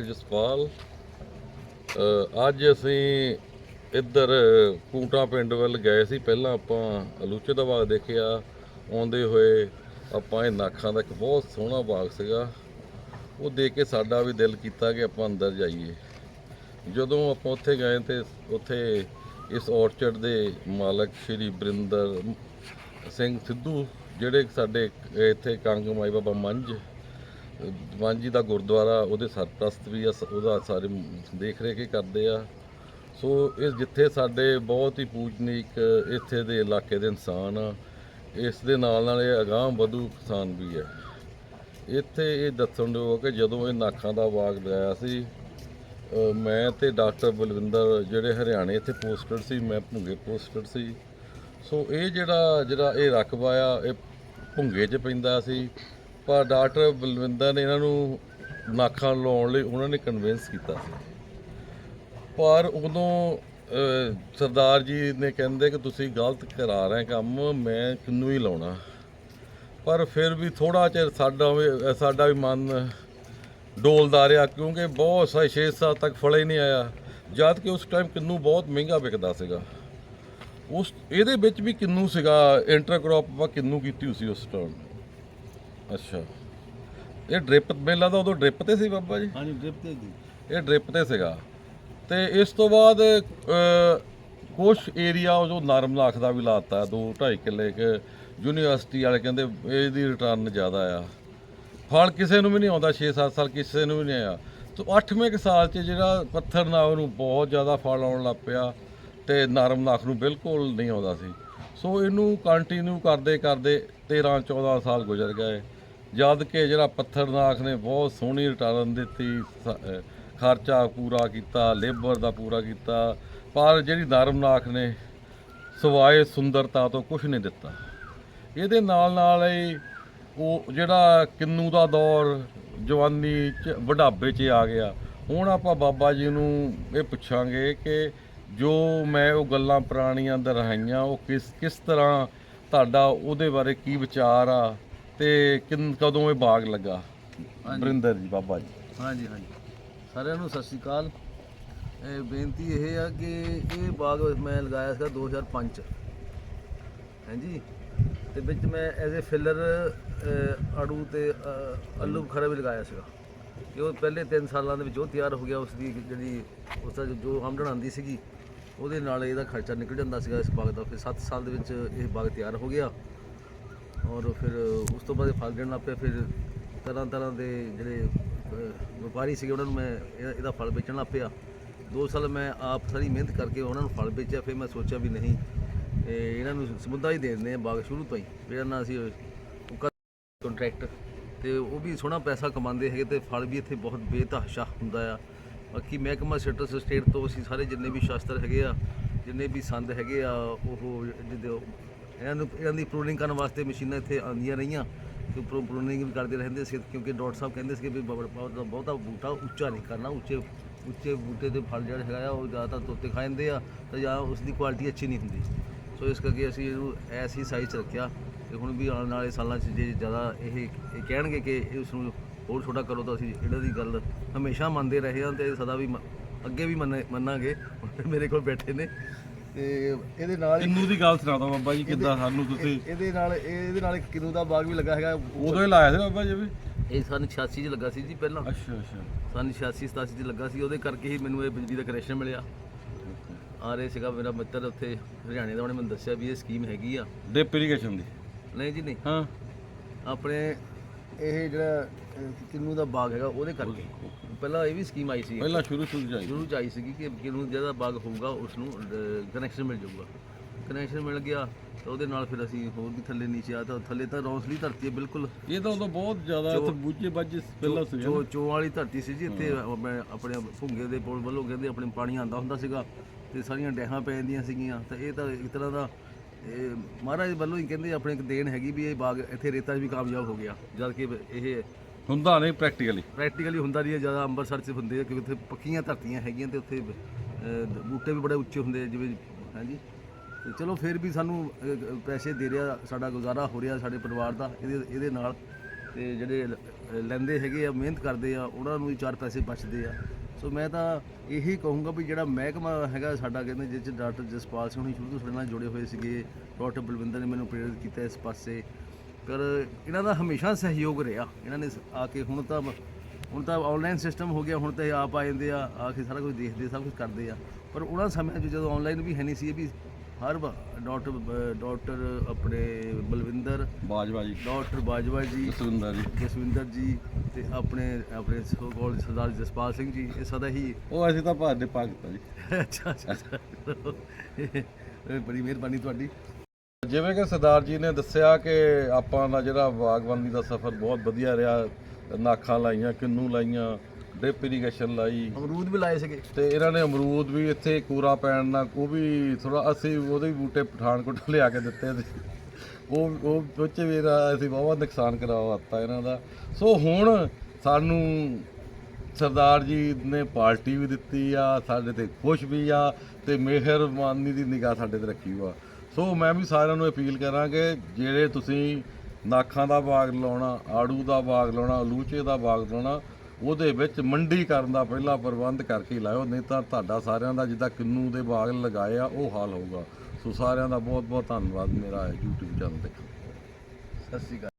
Doctor Jaspal ਅੱਜ ਅਸੀਂ ਇੱਧਰ ਕੂਟਾ ਪਿੰਡ ਵੱਲ ਗਏ ਸੀ। ਪਹਿਲਾਂ ਆਪਾਂ ਅਲੂਚੇ ਦਾ ਬਾਗ ਦੇਖਿਆ, ਆਉਂਦੇ ਹੋਏ ਆਪਾਂ ਇਹ ਨਾਖਾਂ ਦਾ ਇੱਕ ਬਹੁਤ ਸੋਹਣਾ ਬਾਗ ਸੀਗਾ। ਉਹ ਦੇਖ ਕੇ ਸਾਡਾ ਵੀ ਦਿਲ ਕੀਤਾ ਕਿ ਆਪਾਂ ਅੰਦਰ ਜਾਈਏ। ਜਦੋਂ ਆਪਾਂ ਉੱਥੇ ਗਏ ਤੇ ਉੱਥੇ ਇਸ ਔਰਚਰਡ ਦੇ ਮਾਲਕ ਸ਼੍ਰੀ ਬਰਿੰਦਰ ਸਿੰਘ ਸਿੱਧੂ, ਜਿਹੜੇ ਸਾਡੇ ਇੱਥੇ ਕੰਗ ਮਾਈ ਬਾਬਾ ਮੰਝ ਮੰਝ ਜੀ ਦਾ ਗੁਰਦੁਆਰਾ, ਉਹਦੇ ਸਰਪ੍ਰਸਤ ਵੀ ਆ ਉਹਦਾ ਸਾਰੇ ਦੇਖ ਰੇਖ ਹੀ ਕਰਦੇ ਆ। ਸੋ ਇਹ ਜਿੱਥੇ ਸਾਡੇ ਬਹੁਤ ਹੀ ਪੂਜਨੀਕ ਇੱਥੇ ਦੇ ਇਲਾਕੇ ਦੇ ਇਨਸਾਨ ਆ, ਇਸ ਦੇ ਨਾਲ ਨਾਲ ਇਹ ਅਗਾਂਹ ਵਧੂ ਕਿਸਾਨ ਵੀ ਹੈ ਇੱਥੇ ਇਹ ਦੱਸਣ ਦੇ ਕਿ ਜਦੋਂ ਇਹ ਨਾਖਾਂ ਦਾ ਬਾਗ ਲਗਾਇਆ ਸੀ ਮੈਂ ਤੇ ਡਾਕਟਰ ਬਲਵਿੰਦਰ ਜਿਹੜੇ ਹਰਿਆਣੇ ਇੱਥੇ ਪੋਸਟਡ ਸੀ, ਮੈਂ ਭੁੰਗੇ ਪੋਸਟਡ ਸੀ। ਸੋ ਇਹ ਜਿਹੜਾ ਜਿਹੜਾ ਇਹ ਰਕਬਾ ਆ, ਇਹ ਭੁੰਗੇ 'ਚ ਪੈਂਦਾ ਸੀ। ਪਰ ਡਾਕਟਰ ਬਲਵਿੰਦਰ ਨੇ ਇਹਨਾਂ ਨੂੰ ਨਾਖਾਂ ਲਾਉਣ ਲਈ ਉਹਨਾਂ ਨੇ ਕਨਵਿੰਸ ਕੀਤਾ ਸੀ। ਪਰ ਉਦੋਂ ਸਰਦਾਰ ਜੀ ਨੇ ਕਹਿੰਦੇ ਕਿ ਤੁਸੀਂ ਗਲਤ ਕਰਾ ਰਹੇ ਕੰਮ, ਮੈਂ ਕਿੰਨੂੰ ਹੀ ਲਾਉਣਾ। ਪਰ ਫਿਰ ਵੀ ਥੋੜਾ ਚਿਰ ਸਾਡਾ ਵੀ ਸਾਡਾ ਵੀ ਮਨ ਡੋਲਦਾ ਰਿਹਾ, ਕਿਉਂਕਿ ਬਹੁਤ ਸਾਰੇ 6 ਸਾਲ ਤੱਕ ਫਲੇ ਨਹੀਂ ਆਇਆ। ਜਦ ਕਿ ਉਸ ਟਾਈਮ ਕਿੰਨੂ ਬਹੁਤ ਮਹਿੰਗਾ ਵਿਕਦਾ ਸੀਗਾ। ਉਸ, ਇਹਦੇ ਵਿੱਚ ਵੀ ਕਿੰਨੂ ਸੀਗਾ ਇੰਟਰਕ੍ਰੌਪ ਆਪਾਂ ਕਿੰਨੂ ਕੀਤੀ ਹੋਈ ਸੀ ਉਸ ਟਾਈਮ ਅੱਛਾ। ਇਹ ਡ੍ਰਿਪ ਮੇਲਾ ਦਾ ਉਦੋਂ ਡ੍ਰਿਪ ਤੇ ਸੀ ਬਾਬਾ ਜੀ? ਹਾਂਜੀ ਡ੍ਰਿਪ ਤੇ ਜੀ ਇਹ ਡ੍ਰਿਪ ਤੇ ਸੀਗਾ। ਤੇ ਇਸ ਤੋਂ ਬਾਅਦ ਕੁਝ ਏਰੀਆ ਜੋ ਨਰਮ ਲਾਖ ਦਾ ਵੀ ਲਾਤਾ 2 2.5 ਕਿੱਲੇ ਕਿ ਯੂਨੀਵਰਸਿਟੀ ਵਾਲੇ ਕਹਿੰਦੇ ਇਹਦੀ ਰਿਟਰਨ ਜ਼ਿਆਦਾ ਆ। ਫਲ ਕਿਸੇ ਨੂੰ ਵੀ ਨਹੀਂ ਆਉਂਦਾ 6-7 ਸਾਲ ਕਿਸੇ ਨੂੰ ਵੀ ਨਹੀਂ ਆਇਆ। ਤੇ 8ਵੇਂ ਕੁ ਸਾਲ 'ਚ ਜਿਹੜਾ ਪੱਥਰ ਨਾਗ ਨੂੰ ਬਹੁਤ ਜ਼ਿਆਦਾ ਫਲ ਆਉਣ ਲੱਗ ਪਿਆ ਤੇ ਨਰਮ ਨਾਖ ਨੂੰ ਬਿਲਕੁਲ ਨਹੀਂ ਆਉਂਦਾ ਸੀ। ਸੋ ਇਹਨੂੰ ਕੰਟੀਨਿਊ ਕਰਦੇ ਕਰਦੇ 13-14 ਸਾਲ ਗੁਜ਼ਰ ਗਏ। ਜਦ ਕਿ ਜਿਹੜਾ ਪੱਥਰਨਾਖ ਨੇ ਬਹੁਤ ਸੋਹਣੀ ਰਿਟਰਨ ਦਿੱਤੀ, ਸ- ਖਰਚਾ ਪੂਰਾ ਕੀਤਾ, ਲੇਬਰ ਦਾ ਪੂਰਾ ਕੀਤਾ, ਪਰ ਜਿਹੜੀ ਨਰਮਨਾਖ ਨੇ ਸਵਾਏ ਸੁੰਦਰਤਾ ਤੋਂ ਕੁਝ ਨਹੀਂ ਦਿੱਤਾ। ਇਹਦੇ ਨਾਲ ਨਾਲ ਹੀ ਉਹ ਜਿਹੜਾ ਕਿੰਨੂ ਦਾ ਦੌਰ ਜਵਾਨੀ ਚ ਵਡਾਪੇ 'ਚ ਆ ਗਿਆ, ਹੁਣ ਆਪਾਂ ਬਾਬਾ ਜੀ ਨੂੰ ਇਹ ਪੁੱਛਾਂਗੇ ਕਿ ਜੋ ਮੈਂ ਉਹ ਗੱਲਾਂ ਪੁਰਾਣੀਆਂ ਦਰਹਾਈਆਂ ਉਹ ਕਿਸ ਕਿਸ ਤਰ੍ਹਾਂ ਤੁਹਾਡਾ ਉਹਦੇ ਬਾਰੇ ਕੀ ਵਿਚਾਰ ਆ? ਤੇ ਕਿੰਨ ਕਦੋਂ ਇਹ ਬਾਗ ਲੱਗਾ? ਬਰਿੰਦਰ ਜੀ ਬਾਬਾ ਜੀ। ਹਾਂਜੀ ਹਾਂਜੀ। ਸਾਰਿਆਂ ਨੂੰ ਸਤਿ ਸ਼੍ਰੀ ਅਕਾਲ। ਇਹ ਬੇਨਤੀ ਇਹ ਆ ਕਿ ਇਹ ਬਾਗ ਮੈਂ ਲਗਾਇਆ ਸੀਗਾ 2005 ਚ। ਹਾਂਜੀ? ਤੇ ਵਿੱਚ ਮੈਂ ਐਜ਼ ਅ ਫਿਲਰ ਆੜੂ ਤੇ ਅ, ਆਲੂ ਬੁਖਾਰਾ ਵੀ ਲਗਾਇਆ ਸੀਗਾ। ਕਿ ਉਹ ਪਹਿਲੇ 3 ਸਾਲਾਂ ਦੇ ਵਿੱਚ ਉਹ ਤਿਆਰ ਹੋ ਗਿਆ ਉਸ ਦੀ ਜਿਹੜੀ ਉਸ ਦਾ ਜੋ ਆਮਦਨ ਆਉਂਦੀ ਸੀਗੀ ਉਹਦੇ ਨਾਲ ਇਹਦਾ ਖਰਚਾ ਨਿਕਲ ਜਾਂਦਾ ਸੀਗਾ ਇਸ ਬਾਗ ਦਾ। ਫਿਰ 7 ਸਾਲ ਦੇ ਵਿੱਚ ਇਹ ਬਾਗ ਤਿਆਰ ਹੋ ਗਿਆ। ਔਰ ਫਿਰ ਉਸ ਤੋਂ ਬਾਅਦ ਇਹ ਫਲ ਦੇਣ ਲੱਗ ਪਿਆ, ਫਿਰ ਤਰ੍ਹਾਂ ਤਰ੍ਹਾਂ ਦੇ ਜਿਹੜੇ ਵਪਾਰੀ ਸੀਗੇ, ਉਹਨਾਂ ਨੂੰ ਮੈਂ ਇਹ- ਇਹਦਾ ਫਲ ਵੇਚਣ ਲੱਗ ਪਿਆ। 2 ਸਾਲ ਮੈਂ ਆਪ ਸਾਰੀ ਮਿਹਨਤ ਕਰਕੇ ਉਹਨਾਂ ਨੂੰ ਫਲ ਵੇਚਿਆ, ਫਿਰ ਮੈਂ ਸੋਚਿਆ ਵੀ ਨਹੀਂ ਇਹਨਾਂ ਨੂੰ ਸਮੁੰਦਾ ਹੀ ਦੇ ਦਿੰਦੇ ਆ ਬਾਗ ਸ਼ੁਰੂ ਤੋਂ ਹੀ। ਜਿਹੜਾ ਨਾ ਅਸੀਂ ਕੰਟਰੈਕਟ ਤੇ ਉਹ ਵੀ ਸੋਹਣਾ ਪੈਸਾ ਕਮਾਉਂਦੇ ਹੈਗੇ ਤੇ ਫਲ ਵੀ ਇੱਥੇ ਬਹੁਤ ਬੇਤਹਾਸ਼ਾ ਹੁੰਦਾ ਆ। ਬਾਕੀ ਮਹਿਕਮਾ ਸਿਟਰਸ ਸਟੇਟ ਤੋਂ ਅਸੀਂ ਸਾਰੇ ਜਿੰਨੇ ਵੀ ਸ਼ਾਸਤਰ ਹੈਗੇ ਆ, ਜਿੰਨੇ ਵੀ ਸੰਦ ਹੈਗੇ ਆ, ਉਹ ਜਿੱਦੇ ਇਹਨਾਂ ਨੂੰ, ਇਹਨਾਂ ਦੀ ਪ੍ਰੂਨਿੰਗ ਕਰਨ ਵਾਸਤੇ ਮਸ਼ੀਨਾਂ ਇੱਥੇ ਆਉਂਦੀਆਂ ਰਹੀਆਂ ਤੇ ਪ੍ਰੋ ਪ੍ਰੂਨਿੰਗ ਵੀ ਕਰਦੇ ਰਹਿੰਦੇ ਸੀ, ਕਿਉਂਕਿ ਡਾਕਟਰ ਸਾਹਿਬ ਕਹਿੰਦੇ ਸੀ ਕਿ ਵੀ ਬਹੁਤਾ ਬੂਟਾ ਉੱਚਾ ਨਹੀਂ ਕਰਨਾ, ਉੱਚੇ ਉੱਚੇ ਬੂਟੇ ਤੇ ਫਲ ਜਿਹੜਾ ਹੈਗਾ ਆ, ਉਹ ਜ਼ਿਆਦਾਤਰ ਤੋਤੇ ਖਾ ਜਾਂਦੇ ਆ ਤੇ ਜਾਂ ਉਸ ਦੀ ਕੁਆਲਿਟੀ ਅੱਛੀ ਨਹੀਂ ਹੁੰਦੀ। ਸੋ ਇਸ ਕਰਕੇ ਅਸੀਂ ਇਹਨੂੰ ਐਸੀ ਸਾਈਜ਼ 'ਚ ਰੱਖਿਆ ਤੇ ਹੁਣ ਵੀ ਆਉਣ ਵਾਲੇ ਸਾਲਾਂ 'ਚ ਜੇ ਜ਼ਿਆਦਾ ਇਹ ਇਹ ਕਹਿਣਗੇ ਕਿ ਇਸ ਨੂੰ ਹੋਰ ਛੋਟਾ ਕਰੋ ਤਾਂ ਅਸੀਂ ਇਹਨਾਂ ਦੀ ਗੱਲ ਹਮੇਸ਼ਾ ਮੰਨਦੇ ਰਹੇ ਹਾਂ ਤੇ ਸਦਾ ਵੀ ਮ- ਅੱਗੇ ਵੀ ਮੰਨੇ- ਮੰਨਾਂਗੇ। ਮੇਰੇ ਕੋਲ ਬੈਠੇ ਨੇ। ਤੇ ਇਹਦੇ ਨਾਲ ਕਿੰਨੂ ਦੀ ਗੱਲ ਸੁਣਾ ਬਾਬਾ ਜੀ ਕਿੱਦਾਂ ਸਾਨੂੰ ਤੁਸੀਂ? ਇਹ- ਇਹਦੇ ਨਾਲ ਇਹ- ਇਹਦੇ ਨਾਲ ਇੱਕ ਕਿੰਨੂ ਦਾ ਬਾਗ ਵੀ ਲੱਗਾ ਹੈਗਾ। ਉਦੋਂ ਹੀ ਲਾਇਆ ਸੀ ਬਾਬਾ ਜੀ ਵੀ? ਇਹ ਸਨ 86 ਚ ਲੱਗਾ ਸੀ ਜੀ ਪਹਿਲਾਂ। ਅੱਛਾ ਅੱਛਾ। ਸਨ 86 87 ਚ ਲੱਗਾ ਸੀ ਉਹਦੇ ਕਰਕੇ ਹੀ ਮੈਨੂੰ ਇਹ ਬਿਜਲੀ ਦਾ ਕਨੈਕਸ਼ਨ ਮਿਲਿਆ। ਆ ਰਹੇ ਸੀਗਾ ਮੇਰਾ ਮਿੱਤਰ ਉੱਥੇ ਹਰਿਆਣੇ ਦਾ ਉਹਨੇ ਮੈਨੂੰ ਦੱਸਿਆ ਵੀ ਇਹ ਸਕੀਮ ਹੈਗੀ ਆ। ਡਿਪ ਇਰੀਗੇਸ਼ਨ ਦੀ? ਨਹੀਂ ਜੀ ਨਹੀਂ। ਹਾਂ। ਆਪਣੇ ਇਹ ਜਿਹੜਾ ਕਿੰਨੂ ਦਾ ਬਾਗ ਹੈਗਾ ਉਹਦੇ ਕਰਕੇ। ਪਹਿਲਾਂ ਇਹ ਵੀ ਸਕੀਮ ਆਈ ਸੀ। ਪਹਿਲਾਂ ਸ਼ੁਰੂ ਸ਼ੁਰੂ ਜਾਈ ਸ਼ੁਰੂ ਚ ਆਈ ਸੀਗੀ ਕਿ ਕਿੰਨੂ ਜਿਹਦਾ ਬਾਗ ਹੋਊਗਾ ਉਸ ਨੂੰ ਕਨੈਕਸ਼ਨ ਮਿਲ ਜਾਊਗਾ। ਕਨੈਕਸ਼ਨ ਮਿਲ ਗਿਆ ਤਾਂ ਉਹਦੇ ਨਾਲ ਫਿਰ ਅਸੀਂ ਹੋਰ ਵੀ ਥੱਲੇ ਨੀਚੇ ਆ ਤਾਂ ਥੱਲੇ ਤਾਂ ਰੌਸਲੀ ਧਰਤੀ ਹੈ ਬਿਲਕੁਲ। ਇਹ ਤਾਂ ਉਦੋਂ ਬਹੁਤ ਜ਼ਿਆਦਾ ਇੱਥੇ ਬੂਝੇ ਬਾਝੇ ਪਹਿਲਾਂ ਸੀ ਜੋ ਚੋ ਵਾਲੀ ਧਰਤੀ ਸੀ ਜੀ ਇੱਥੇ ਮੈਂ ਆਪਣੇ ਭੁੰਗੇ ਦੇ ਪੁਲ ਵੱਲੋਂ ਕਹਿੰਦੇ ਆਪਣੇ ਪਾਣੀ ਆਂਦਾ ਹੁੰਦਾ ਸੀਗਾ ਤੇ ਸਾਰੀਆਂ ਡੈਹਾਂ ਪੈ ਜਾਂਦੀਆਂ ਸੀਗੀਆਂ ਤਾਂ ਇਹ ਤਾਂ ਇੱਕ ਤਰ੍ਹਾਂ ਦਾ ਇਹ ਮਹਾਰਾਜ ਵੱਲੋਂ ਹੀ ਕਹਿੰਦੇ ਆਪਣੇ ਇੱਕ ਦੇਣ ਹੈਗੀ ਵੀ ਇਹ ਬਾਗ ਇੱਥੇ ਰੇਤਾ ਵੀ ਕਾਮਯਾਬ ਹੋ ਗਿਆ ਜਦ ਕਿ ਇਹ ਹੁੰਦਾ ਨਹੀਂ ਪ੍ਰੈਕਟੀਕਲੀ ਪ੍ਰੈਕਟੀਕਲੀ ਹੁੰਦਾ ਨਹੀਂ ਹੈ ਜ਼ਿਆਦਾ ਅੰਮ੍ਰਿਤਸਰ 'ਚ ਹੁੰਦੇ ਆ ਕਿਉਂਕਿ ਉੱਥੇ ਪੱਕੀਆਂ ਧਰਤੀਆਂ ਹੈਗੀਆਂ ਤੇ ਉੱਥੇ ਅਹ, ਬੂਟੇ ਵੀ ਬੜੇ ਉੱਚੇ ਹੁੰਦੇ ਆ ਜਿਵੇਂ ਹਾਂਜੀ। ਤੇ ਚਲੋ ਫਿਰ ਵੀ ਸਾਨੂੰ ਅਹ, ਪੈਸੇ ਦੇ ਰਿਹਾ ਸਾਡਾ ਗੁਜ਼ਾਰਾ ਹੋ ਰਿਹਾ ਸਾਡੇ ਪਰਿਵਾਰ ਦਾ ਇਹਦੇ ਇਹਦੇ ਨਾਲ। ਤੇ ਜਿਹੜੇ ਲੈਂਦੇ ਹੈਗੇ ਆ ਮਿਹਨਤ ਕਰਦੇ ਆ ਉਹਨਾਂ ਨੂੰ ਵੀ ਚਾਰ ਪੈਸੇ ਬਚਦੇ ਆ। ਸੋ ਮੈਂ ਤਾਂ ਇਹੀ ਕਹੂੰਗਾ ਵੀ ਜਿਹੜਾ ਮਹਿਕਮਾ ਹੈਗਾ ਸਾਡਾ ਕਹਿੰਦੇ ਜਿਸ 'ਚ ਡਾਕਟਰ ਜਸਪਾਲ ਸਿੰਘ ਹੁਣੀ ਸ਼ੁਰੂ ਤੋਂ ਸਾਡੇ ਨਾਲ ਜੁੜੇ ਹੋਏ ਸੀਗੇ ਡਾਕਟਰ ਬਲਵਿੰਦਰ ਨੇ ਮੈਨੂੰ ਪ੍ਰੇਰਿਤ ਕੀਤਾ ਇਸ ਪਾਸੇ। ਪਰ ਇਹਨਾਂ ਦਾ ਹਮੇਸ਼ਾ ਸਹਿਯੋਗ ਰਿਹਾ। ਇਹਨਾਂ ਨੇ ਆ ਕੇ ਹੁਣ ਤਾਂ ਹੁਣ ਤਾਂ ਆਨਲਾਈਨ ਸਿਸਟਮ ਹੋ ਗਿਆ ਹੁਣ ਤਾਂ ਆਪ ਆ ਜਾਂਦੇ ਆ ਆ ਕੇ ਸਾਰਾ ਕੁਝ ਦੇਖਦੇ ਸਭ ਕੁਝ ਕਰਦੇ ਆ। ਪਰ ਉਹਨਾਂ ਸਮਿਆਂ 'ਚ ਜਦੋਂ ਆਨਲਾਈਨ ਵੀ ਹੈ ਨਹੀਂ ਸੀ ਇਹ ਵੀ ਹਰ ਡਾਕਟਰ ਡਾਕਟਰ ਆਪਣੇ ਬਲਵਿੰਦਰ ਬਾਜਵਾ ਜੀ। ਡਾਕਟਰ ਬਾਜਵਾ ਜੀ ਜਸਵਿੰਦਰ ਜੀ। ਜਸਵਿੰਦਰ ਜੀ ਤੇ ਆਪਣੇ ਆਪਣੇ ਸੋ ਕਾਲਡ ਸਰਦਾਰ ਜਸਪਾਲ ਸਿੰਘ ਜੀ ਇਹ ਸਦਾ ਹੀ ਉਹ ਅਸੀਂ ਤਾਂ ਭਾਜ ਦੇ ਆ ਜੀ। ਅੱਛਾ ਅੱਛਾ। ਬੜੀ ਮਿਹਰਬਾਨੀ ਤੁਹਾਡੀ। ਜਿਵੇਂ ਕਿ ਸਰਦਾਰ ਜੀ ਨੇ ਦੱਸਿਆ ਕਿ ਆਪਾਂ ਦਾ ਜਿਹੜਾ ਬਾਗਬਾਨੀ ਦਾ ਸਫ਼ਰ ਬਹੁਤ ਵਧੀਆ ਰਿਹਾ। ਨਾਖਾਂ ਲਾਈਆਂ ਕਿੰਨੂ ਲਾਈਆਂ ਡ੍ਰਿਪ ਇਰੀਗੇਸ਼ਨ ਲਾਈ। ਅਮਰੂਦ ਵੀ ਲਾਏ ਸੀਗੇ। ਤੇ ਇਹਨਾਂ ਨੇ ਅਮਰੂਦ ਵੀ ਇੱਥੇ ਕੂਰਾ ਪੈਣ ਨਾਲ ਉਹ ਵੀ ਥੋੜਾ ਅਸੀਂ ਉਹਦੇ ਵੀ ਬੂਟੇ ਪਠਾਨਕੋਟ ਲਿਆ ਕੇ ਦਿੱਤੇ ਸੀ। ਉਹ ਉਹ ਉਹ 'ਚ ਵੀ ਇਹਦਾ ਅਸੀਂ ਬਹੁਤ ਨੁਕਸਾਨ ਕਰਾਵਾਤਾ ਇਹਨਾਂ ਦਾ। ਸੋ ਹੁਣ ਸਾਨੂੰ ਸਰਦਾਰ ਜੀ ਨੇ ਪਾਰਟੀ ਵੀ ਦਿੱਤੀ ਆ ਸਾਡੇ ਤੇ ਖੁਸ਼ ਵੀ ਆ ਤੇ ਮਿਹਰਬਾਨੀ ਦੀ ਨਿਗਾਹ ਸਾਡੇ ਤੇ ਰੱਖੀ ਵਾ। ਸੋ ਮੈਂ ਵੀ ਸਾਰਿਆਂ ਨੂੰ ਅਪੀਲ ਕਰਾਂਗੇ ਜਿਹੜੇ ਤੁਸੀਂ ਨਾਖਾਂ ਦਾ ਬਾਗ ਲਾਉਣਾ, ਆੜੂ ਦਾ ਬਾਗ ਲਾਉਣਾ, ਲੂਚੇ ਦਾ ਬਾਗ ਲਾਉਣਾ, ਉਹਦੇ ਵਿੱਚ ਮੰਡੀ ਕਰਨ ਦਾ ਪਹਿਲਾ ਪ੍ਰਬੰਧ ਕਰਕੇ ਲਾਇਓ, ਨਹੀਂ ਤਾਂ ਤੁਹਾਡਾ ਸਾਰਿਆਂ ਦਾ ਜਿੱਦਾਂ ਕਿੰਨੂ ਦੇ ਬਾਗ ਲਗਾਏ ਆ, ਉਹ ਹਾਲ ਹੋਊਗਾ। ਸੋ ਸਾਰਿਆਂ ਦਾ ਬਹੁਤ ਬਹੁਤ ਧੰਨਵਾਦ, ਮੇਰਾ YouTube ਚੈਨਲ 'ਤੇ। ਸਤਿ ਸ਼੍ਰੀ ਅਕਾਲ।